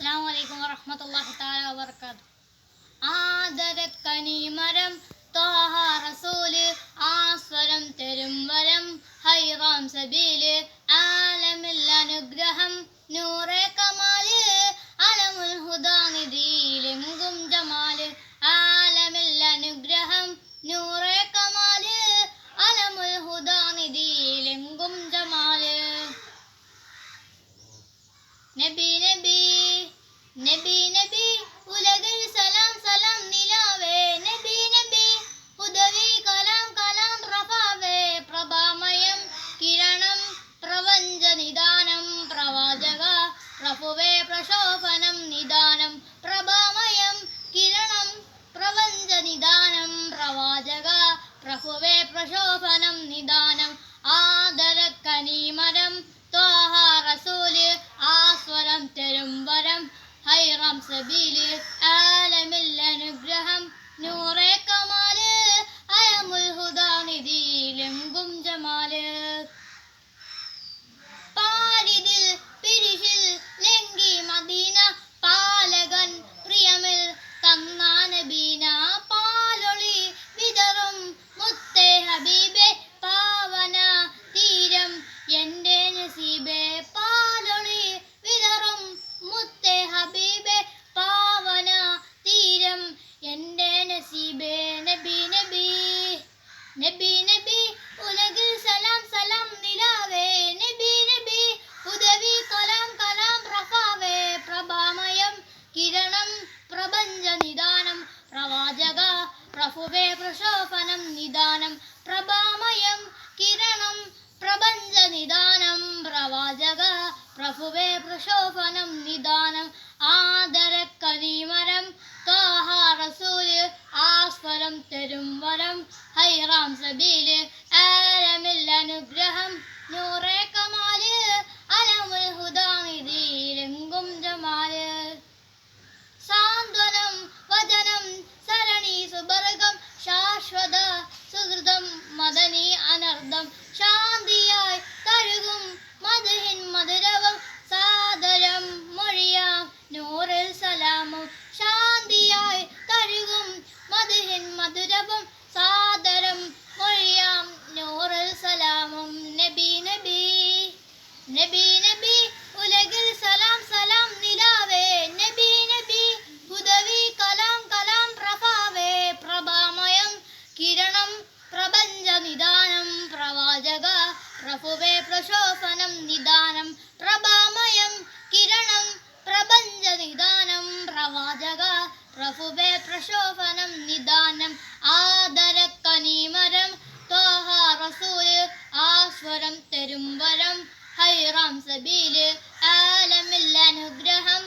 അസ്സാം വലൈക്കും വറഹമത്തല്ലാഹി താല വബർക്കാത്തു ആദരത് കനിമരം ത്വാഹ റസൂൽ ആസ്വരം തരും വരം ഹൈറാം സബീൽ ആലമിൽ അനുഗ്രഹം നൂറെ കമാൽ അലമുൽ ഹുദാനിധിയിലെങ്കും ജമാൽ ആലമിൽ അനുഗ്രഹം നൂറെ കമാൽ അലമുൽ ഹുദാനിധിയിലെങ്കും ജമാൽ. നബി നബി നബി ഉലകിൽ സലാം സലാം നിലാവേ. നബി നബി ഉദവി കലാം കലാം പ്രഭാവേ പ്രഭാമയം കിരണം പ്രപഞ്ച നിദാനം പ്രവാചക പ്രഭുവേ പ്രശോഭനം നിദാനം. പ്രഭാമയം കിരണം പ്രപഞ്ച നിദാനം പ്രവാചക പ്രഭുവേ പ്രശോഭനം നിദാനം. ആദരക്കനീമരം ഹൈറാം സബീൽ എന്റെ நபி നബി നബി നബി നബി சலாம் സലാം സലാം നിലാവേ നബി നബി ഉദവി கலாம் കലാം பிரபாமயம் പ്രഭാമയം കിരണം நிதானம் പ്രവാചക പ്രഭുവേ പ്രശോഭനം നിദാനം പ്രഭാമയം കിരണം പ്രപഞ്ച നിദാനം പ്രവാചക പ്രഭുവേ പ്രശോഭനം നിദാനം ആസ്വരം തരും വരം. ഹൈറാം സബീൽ ആരമില്ല അനുഗ്രഹം. നൂറേ കമാൽ അലമുൽ ഹുദാനിധിയിലെങ്കും ജമാൽ. സാന്ത്വനം വചനം സരണി സുബർഗം. ശാശ്വത സുഹൃതം മദനി അനർദ്ധം ശാന്തിയായി തഴുകും മധുഹിൻ മധുരവും. സാദരം മൊഴിയാം നൂറിൽ സലാമും. തഴുകും മധുഹിൻ മധുരവും സാദരം മൊഴിയാം. നൂറിൽ സലാമും നബി നബി. നബി നബി ഉലകിൽ സലാം സലാം നിലാവേ. നബി നബി ഹുദവി കലാം കലാം പ്രഭാവേ. പ്രഭാമയം കിരണം പ്രപഞ്ച നിദാനം പ്രവാചക പ്രഭുവേ പ്രശോഭനം നിദാനം. പ്രഭാമയം പ്രഭുവേ പ്രശോഭനം നിദാനം ആദരക്കനീമരം തോഹ റസൂൽ ആസ്വരം തരും വരം ഹൈറാം സബീൽ ആലമില്ല അനുഗ്രഹം